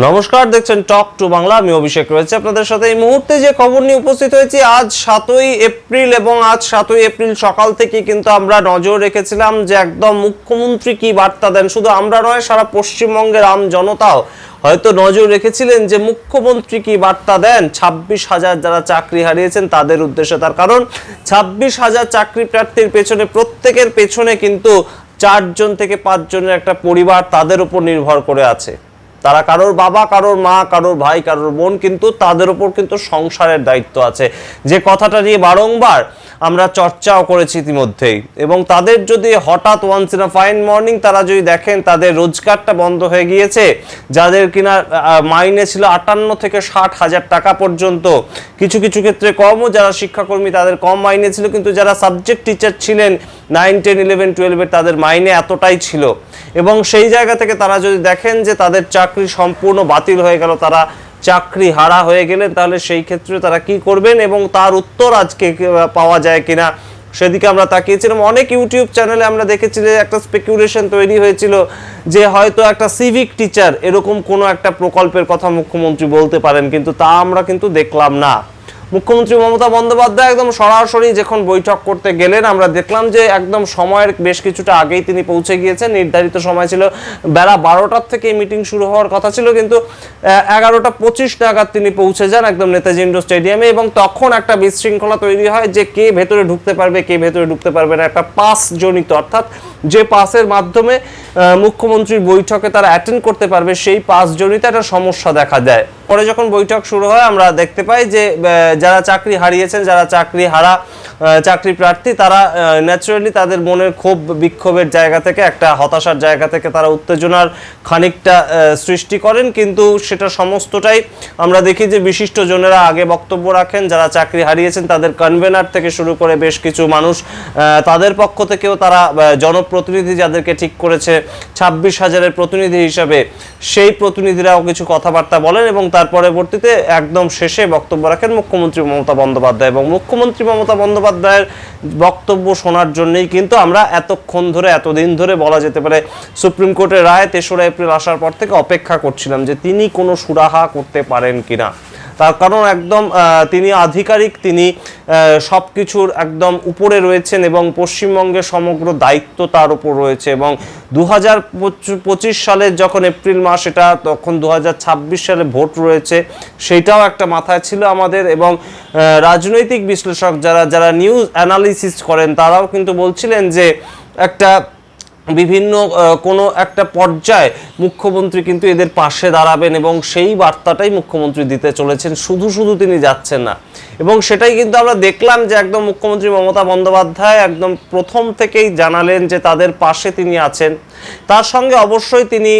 নমস্কার, দেখছেন টক টু বাংলা আমি অভিষেক রয়েছে আপনাদের সাথে। এই মুহূর্তে যে খবর নিয়ে উপস্থিত হয়েছি, আজ সাতই এপ্রিল এবং আজ সাতই এপ্রিল সকাল থেকে কিন্তু আমরা নজর রেখেছিলাম যে একদম মুখ্যমন্ত্রী কি বার্তা দেন। শুধু আমরা নয়, সারা পশ্চিমবঙ্গের আম জনতাও হয়তো নজর রেখেছিলেন যে মুখ্যমন্ত্রী কি বার্তা দেন। ছাব্বিশ হাজার যারা চাকরি হারিয়েছেন, তাদের উদ্দেশ্যে তার কারণ, ছাব্বিশ হাজার চাকরি প্রার্থীর পেছনে, প্রত্যেকের পেছনে কিন্তু চারজন থেকে পাঁচজনের একটা পরিবার তাদের উপর নির্ভর করে আছে। তারা কারোর বাবা, কারোর মা, কারোর ভাই, কারোর বোন কিন্তু তাদের উপর কিন্তু সংসারের দায়িত্ব আছে। যে কথাটা নিয়ে বারংবার আমরা চর্চাও করেছি ইতিমধ্যেই, এবং তাদের যদি হঠাৎ ওয়ান্স ইন ফাইন মর্নিং তারা যদি দেখেন তাদের রোজগারটা বন্ধ হয়ে গিয়েছে, যাদের কিনা মাইনে ছিল আটান্ন থেকে ষাট হাজার টাকা পর্যন্ত, কিছু কিছু ক্ষেত্রে কমও যারা শিক্ষাকর্মী তাদের কম মাইনে ছিল, কিন্তু যারা সাবজেক্ট টিচার ছিলেন নাইন, টেন, ইলেভেন, টুয়েলভের তাদের মাইনে এতটাই ছিল। এবং সেই জায়গা থেকে তারা যদি দেখেন যে তাদের চাকরি সম্পূর্ণ বাতিল হয়ে গেল, তারা চাকরি হারা হয়ে গেলেন তাহলে সেই ক্ষেত্রে তারা কি করবেন এবং তার উত্তর আজকে পাওয়া যায় কিনা, সেদিকে আমরা তাকিয়েছিলাম। অনেক ইউটিউব চ্যানেলে আমরা দেখেছি যে একটা স্পেকুলেশন তৈরি হয়েছিল যে হয়তো একটা সিভিক টিচার এরকম কোনো একটা প্রকল্পের কথা মুখ্যমন্ত্রী বলতে পারেন, কিন্তু তা আমরা কিন্তু দেখলাম না। মুখ্যমন্ত্রী মমতা বন্দ্যোপাধ্যায় একদম সরাসরি যখন বৈঠক করতে গেলেন, আমরা দেখলাম যে একদম সময়ের বেশ কিছুটা আগেই তিনি পৌঁছে গিয়েছেন। নির্ধারিত সময় ছিল বেলা বারোটার থেকে মিটিং শুরু হওয়ার কথা ছিল, কিন্তু এগারোটা পঁচিশ নাগাদ তিনি পৌঁছে যান একদম নেতাজি ইন্ডোর স্টেডিয়ামে এবং তখন একটা বিশৃঙ্খলা তৈরি হয় যে কে ভেতরে ঢুকতে পারবে, কে ভেতরে ঢুকতে পারবে না। একটা পাস জনিত, অর্থাৎ যে পাসের মাধ্যমে মুখ্যমন্ত্রীর বৈঠকে তারা অ্যাটেন্ড করতে পারবে সেই পাস জনিত একটা সমস্যা দেখা দেয়। পরে যখন বৈঠক শুরু হয়, আমরা দেখতে পাই যে যারা চাকরি হারিয়েছেন, যারা চাকরি হারা চাকরি প্রার্থী, তারা ন্যাচারালি তাদের মনের ক্ষোভ, বিক্ষোভের জায়গা থেকে, একটা হতাশার জায়গা থেকে তারা উত্তেজনার খানিকটা সৃষ্টি করেন। কিন্তু সেটা সমস্তটাই আমরা দেখি যে, বিশিষ্ট জনেরা আগে বক্তব্য রাখেন, যারা চাকরি হারিয়েছেন, তাদের কনভেনার থেকে শুরু করে বেশ কিছু মানুষ তাদের পক্ষ থেকেও তারা জনপ্রতিনিধি যাদেরকে ঠিক করেছে ছাব্বিশ হাজারের প্রতিনিধি হিসাবে সেই প্রতিনিধিরাও কিছু কথাবার্তা বলেন এবং তার পরবর্তীতে একদম শেষে বক্তব্য রাখেন মুখ্যমন্ত্রী মমতা বন্দ্যোপাধ্যায়। এবং মুখ্যমন্ত্রী মমতা বন্দ্যোপাধ্যায়ের বক্তব্য শোনার জন্যই কিন্তু আমরা এতক্ষণ ধরে, এতদিন ধরে বলা যেতে পারে সুপ্রিম কোর্টের রায় তেসরা এপ্রিল আসার পর থেকে অপেক্ষা করছিলাম যে তিনি কোনো সুরাহা করতে পারেন কিনা। তার কারণ একদম তিনি আধিকারিক, তিনি সব কিছুর একদম উপরে রয়েছেন এবং পশ্চিমবঙ্গের সমগ্র দায়িত্ব তার উপর রয়েছে এবং দু হাজার সালের যখন এপ্রিল মাস, এটা তখন দু হাজার ছাব্বিশ সালে ভোট রয়েছে, সেইটাও একটা মাথায় ছিল আমাদের এবং রাজনৈতিক বিশ্লেষক যারা যারা নিউজ অ্যানালিসিস করেন, তারাও কিন্তু বলছিলেন যে একটা বিভিন্ন কোনো একটা পর্যায়ে মুখ্যমন্ত্রী কিন্তু এদের পাশে দাঁড়াবেন এবং সেই বার্তাটাই মুখ্যমন্ত্রী দিতে চলেছেন শুধু শুধু তিনি যাচ্ছেন না। এবং সেটাই কিন্তু আমরা দেখলাম যে একদম মুখ্যমন্ত্রী মমতা বন্দ্যোপাধ্যায় একদম প্রথম থেকেই জানালেন যে তাদের পাশে তিনি আছেন। তার সঙ্গে অবশ্যই তিনি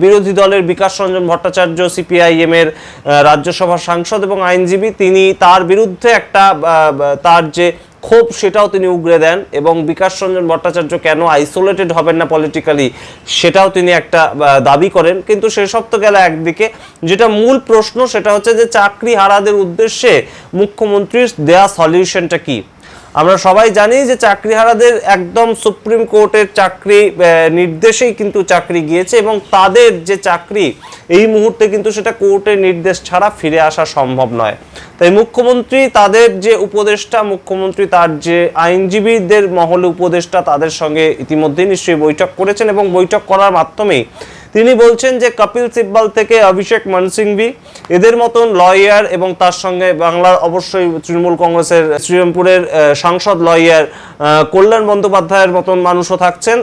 বিরোধী দলের বিকাশ রঞ্জন ভট্টাচার্য সিপিআইএম এর আহ, রাজ্যসভার সাংসদ এবং আইনজীবী তিনি তার বিরুদ্ধে একটা তার যে ক্ষোভ সেটাও তিনি উগরে দেন এবং বিকাশ রঞ্জন ভট্টাচার্য কেন আইসোলেটেড হবেন না পলিটিক্যালি সেটাও তিনি একটা দাবি করেন। কিন্তু সেসব তো গেল একদিকে, যেটা মূল প্রশ্ন সেটা হচ্ছে যে চাকরি হারাদের উদ্দেশ্যে মুখ্যমন্ত্রীর দেয়া সলিউশনটা কি? আমরা সবাই জানি যে চাকরিহারাদের একদম সুপ্রিম কোর্টের চাকরি নির্দেশেই কিন্তু চাকরি গিয়েছে এবং তাদের যে চাকরি, এই মুহূর্তে কিন্তু সেটা কোর্টের নির্দেশ ছাড়া ফিরে আসা সম্ভব নয়। তাই মুখ্যমন্ত্রী তাদের যে উপদেষ্টা, মুখ্যমন্ত্রী তার যে আইনজীবীদের মহলে উপদেষ্টা তাদের সঙ্গে ইতিমধ্যেই নিশ্চয়ই বৈঠক করেছেন এবং বৈঠক করার মাধ্যমেই তিনি বলছেন যে কপিল সিব্বাল থেকে অভিষেক মনসিংভি, এদের মতন লয়ার এবং তার সঙ্গে বাংলার অবশ্যই তৃণমূল কংগ্রেসের শ্রীরামপুরের সাংসদ লয়ার কল্যাণ বন্দ্যোপাধ্যায়ের মতন মানুষও থাকছেন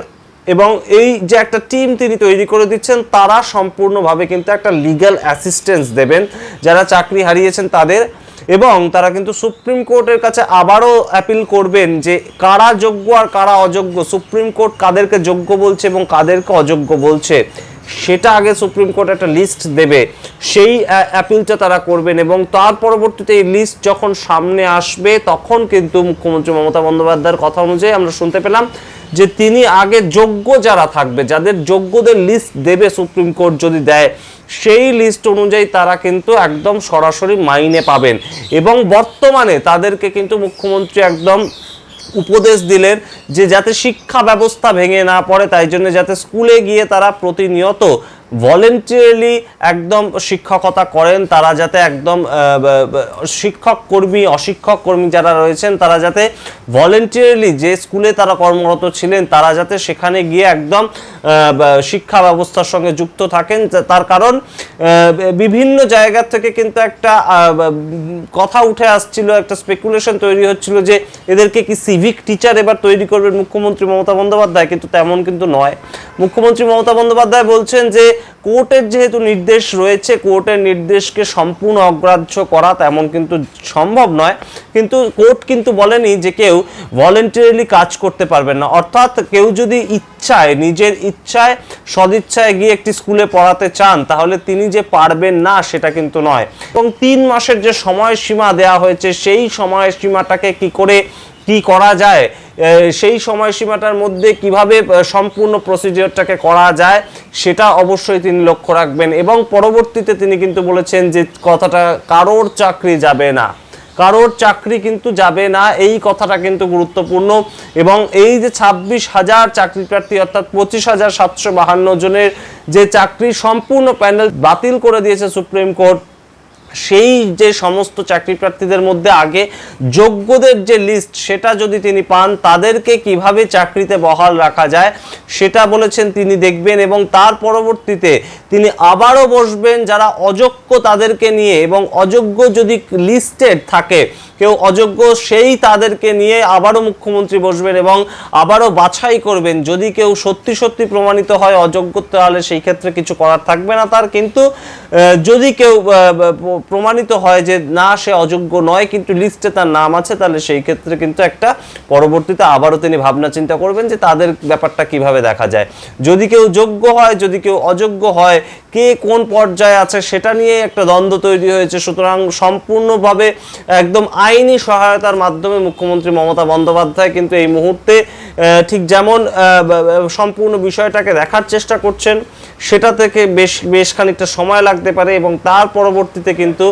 এবং এই যে একটা টিম তিনি তৈরি করে দিচ্ছেন, তারা সম্পূর্ণভাবে কিন্তু একটা লিগ্যাল অ্যাসিস্ট্যান্স দেবেন। যারা চাকরি হারিয়েছেন তাদের এবং তারা কিন্তু সুপ্রিম কোর্টের কাছে আবারও অ্যাপিল করবেন যে কারা যোগ্য আর কারা অযোগ্য। সুপ্রিম কোর্ট কাদেরকে যোগ্য বলছে এবং কাদেরকে অযোগ্য বলছে? সেটা আগে সুপ্রিম কোর্ট একটা লিস্ট দেবে। সেই অ্যাপিলটা তারা করবেন এবং তার পরবর্তীতে এই লিস্ট যখন সামনে আসবে, তখন কিন্তু মুখ্যমন্ত্রী মমতা বন্দ্যোপাধ্যায়ের কথা অনুযায়ী আমরা শুনতে পেলাম যে তিনি আগে যোগ্য যারা থাকবে, যাদের যোগ্যদের লিস্ট দেবে সুপ্রিম কোর্ট যদি দেয়, সেই লিস্ট অনুযায়ী তারা কিন্তু একদম সরাসরি মাইনে পাবেন। এবং বর্তমানে তাদেরকে কিন্তু মুখ্যমন্ত্রী একদম উপদেশ দিলেন যে যাতে শিক্ষা ব্যবস্থা ভেঙে না পড়ে, তাই জন্য যাতে স্কুলে গিয়ে তারা প্রতিনিয়ত ভলেন্টিয়ারলি একদম শিক্ষকতা করেন, তারা যাতে একদম শিক্ষক কর্মী, অশিক্ষক কর্মী যারা রয়েছেন, তারা যাতে ভলেন্টিয়ারলি যে স্কুলে তারা কর্মরত ছিলেন, তারা যাতে সেখানে গিয়ে একদম শিক্ষা ব্যবস্থার সঙ্গে যুক্ত থাকেন। তার কারণ বিভিন্ন জায়গা থেকে কিন্তু একটা কথা উঠে আসছিল, একটা স্পেকুলেশন তৈরি হচ্ছিল যে এদেরকে কি সিভিক টিচার এবার তৈরি করবেন? মুখ্যমন্ত্রী মমতা বন্দ্যোপাধ্যায়, কিন্তু তেমন কিন্তু নয়। মুখ্যমন্ত্রী মমতা বন্দ্যোপাধ্যায় বলছেন যে কোর্টের যেহেতু নির্দেশ রয়েছে কোর্টের নির্দেশকে সম্পূর্ণ অগ্রাহ্য করা তেমন কিন্তু সম্ভব নয়। কিন্তু কোর্ট কিন্তু বলেনি যে কেউ ভলেন্টারিলি কাজ করতে পারবেন না। অর্থাৎ কেউ যদি ইচ্ছায়, নিজের ইচ্ছায়, সদিচ্ছায় গিয়ে একটি স্কুলে পড়াতে চান, তাহলে তিনি যে পারবেন না, সেটা কিন্তু নয়। এবং তিন মাসের যে সময়সীমা দেওয়া হয়েছে, সেই সময়সীমাটাকে কি করে, কি করা যায়? সেই সময়সীমাটার মধ্যে কীভাবে সম্পূর্ণ প্রসিডিওরটাকে করা যায়, সেটা অবশ্যই তিনি লক্ষ্য রাখবেন। এবং পরবর্তীতে তিনি কিন্তু বলেছেন যে কথাটা কারোর চাকরি যাবে না। কারোর চাকরি কিন্তু যাবে না, এই কথাটা কিন্তু গুরুত্বপূর্ণ। এবং এই যে ছাব্বিশ হাজার চাকরি প্রার্থী, অর্থাৎ পঁচিশ হাজার সাতশো বাহান্ন জনের যে চাকরি সম্পূর্ণ প্যানেল বাতিল করে দিয়েছে সুপ্রিম কোর্ট সেই যে সমস্ত চাকরি প্রার্থীদের মধ্যে আগে যোগ্যদের যে লিস্ট সেটা যদি তিনি পান, তাদেরকে কীভাবে চাকরিতে বহাল রাখা যায়, সেটা বলেছেন তিনি দেখবেন এবং তার পরবর্তীতে তিনি আবারও বসবেন যারা অযোগ্য তাদেরকে নিয়ে এবং অযোগ্য যদি লিস্টেড থাকে কেউ অযোগ্য সেই তাদেরকে নিয়ে আবারও মুখ্যমন্ত্রী বসবেন এবং আবারও বাছাই করবেন। যদি কেউ সত্যি সত্যি প্রমাণিত হয় অযোগ্য, তাহলে সেই ক্ষেত্রে কিছু করার থাকবে না তার। কিন্তু যদি কেউ প্রমাণিত হয় যে না, সে অযোগ্য নয়, কিন্তু লিস্টে তার নাম আছে, তাহলে সেই ক্ষেত্রে কিন্তু একটা পরবর্তীতে আবারও তিনি ভাবনা চিন্তা করবেন যে তাদের ব্যাপারটা কীভাবে দেখা যায়। যদি কেউ যোগ্য হয়, যদি কেউ অযোগ্য হয়, কে কোন পর্যায়ে আছে, সেটা নিয়ে একটা দ্বন্দ্ব তৈরি হয়েছে। সুতরাং সম্পূর্ণভাবে একদম আইনি সহায়তার মাধ্যমে মুখ্যমন্ত্রী মমতা বন্দ্যোপাধ্যায় কিন্তু এই মুহূর্তে ঠিক যেমন সম্পূর্ণ বিষয়টাকে দেখার চেষ্টা করছেন, সেটা থেকে বেশ বেশ খানিকটা সময় লাগতে পারে এবং তার পরবর্তীতে কিন্তু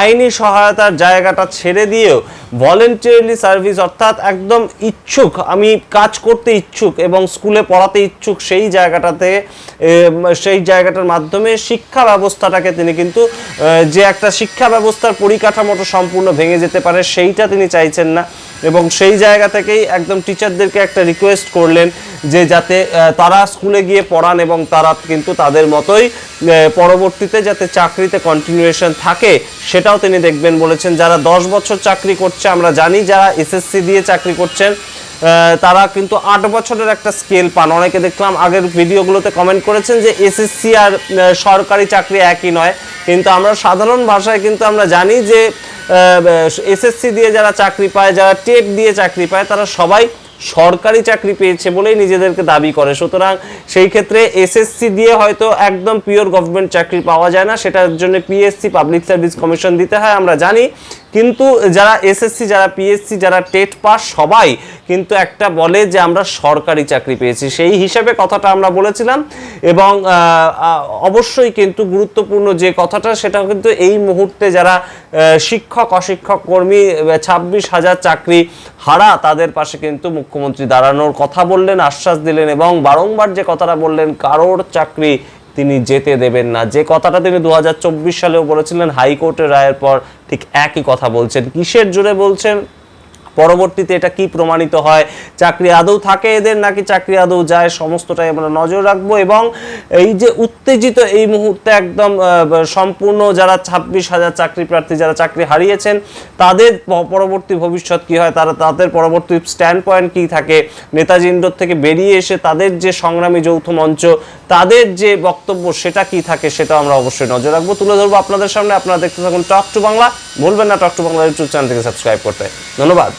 আইনি সহায়তার জায়গাটা ছেড়ে দিয়েও ভলেন্টিয়ারলি সার্ভিস অর্থাৎ একদম ইচ্ছুক, আমি কাজ করতে ইচ্ছুক এবং স্কুলে পড়াতে ইচ্ছুক সেই জায়গাটাতে সেই জায়গাটার মাধ্যমে শিক্ষা ব্যবস্থাটাকে তিনি কিন্তু যে একটা শিক্ষা ব্যবস্থার পরিকাঠামোটা সম্পূর্ণ ভেঙে যেতে পারে সেইটা তিনি চাইছেন না। এবং সেই জায়গা থেকেই একদম টিচারদেরকে একটা রিকোয়েস্ট করলেন যে যাতে তারা স্কুলে গিয়ে পড়ান এবং তারা কিন্তু তাদের মতোই পরবর্তীতে যাতে চাকরিতে কন্টিনিউয়েশন থাকে, সেটাও তিনি দেখবেন বলেছেন। যারা দশ বছর চাকরি করছে, আমরা জানি যারা এসএসসি দিয়ে চাকরি করছেন তারা কিন্তু আট বছরের একটা স্কেল পান। অনেকে দেখলাম আগের ভিডিওগুলোতে কমেন্ট করেছেন যে এসএসসি আর সরকারি চাকরি একই নয়। কিন্তু আমরা সাধারণ ভাষায় কিন্তু আমরা জানি যে এসএসসি দিয়ে যারা চাকরি পায়, যারা টেট দিয়ে চাকরি পায়, তারা সবাই সরকারি চাকরি পেয়েছে বলেই নিজেদেরকে দাবি করে। সুতরাং সেই ক্ষেত্রে এসএসসি দিয়ে হয়তো একদম পিওর গভর্নমেন্ট চাকরি পাওয়া যায় না। সেটার জন্য পিএসসি পাবলিক সার্ভিস কমিশন দিতে হয়। আমরা জানি কিন্তু যারা এসএসসি যারা পিএসসি যারা টেট পাস, সবাই কিন্তু একটা বলে যে আমরা সরকারি চাকরি পেয়েছি। সেই হিসাবে কথাটা আমরা বলেছিলাম এবং অবশ্যই কিন্তু গুরুত্বপূর্ণ যে কথাটা, সেটা কিন্তু এই মুহূর্তে যারা শিক্ষক, অশিক্ষক কর্মী ছাব্বিশ হাজার চাকরি হারা, তাদের পাশে কিন্তু মুখ্যমন্ত্রী দাঁড়ানোর কথা বললেন, আশ্বাস দিলেন এবং বারংবার যে কথাটা বললেন, কারোর চাকরি তিনি যেতে দেবেন না। যে কথাটা তিনি দু হাজার চব্বিশ সালেও বলেছিলেন, হাইকোর্টের রায়ের পর ঠিক একই কথা বলছেন। কিসের জোরে বলছেন? পরবর্তীতে এটা কি প্রমাণিত হয়? চাকরি আদৌ থাকে এদের নাকি চাকরি আদৌ যায়? সমস্তটাই আমরা নজর রাখব এবং এই যে উত্তেজিত এই মুহূর্তে একদম সম্পূর্ণ যারা ছাব্বিশ হাজার চাকরি প্রার্থী, যারা চাকরি হারিয়েছেন, তাদের পরবর্তী ভবিষ্যৎ কি হয়? তারা তাদের পরবর্তী স্ট্যান্ড পয়েন্ট কী থাকে? নেতাজি ইন্ডোর থেকে বেরিয়ে এসে তাদের যে সংগ্রামী যৌথ মঞ্চ, তাদের যে বক্তব্য সেটা কি থাকে সেটা আমরা অবশ্যই নজর রাখব। তুলে ধরবো আপনাদের সামনে। আপনারা দেখতে থাকুন টক টু বাংলা। ভুলবেন না, talk to Bangla YouTube channel থেকে সাবস্ক্রাইব করতে। ধন্যবাদ।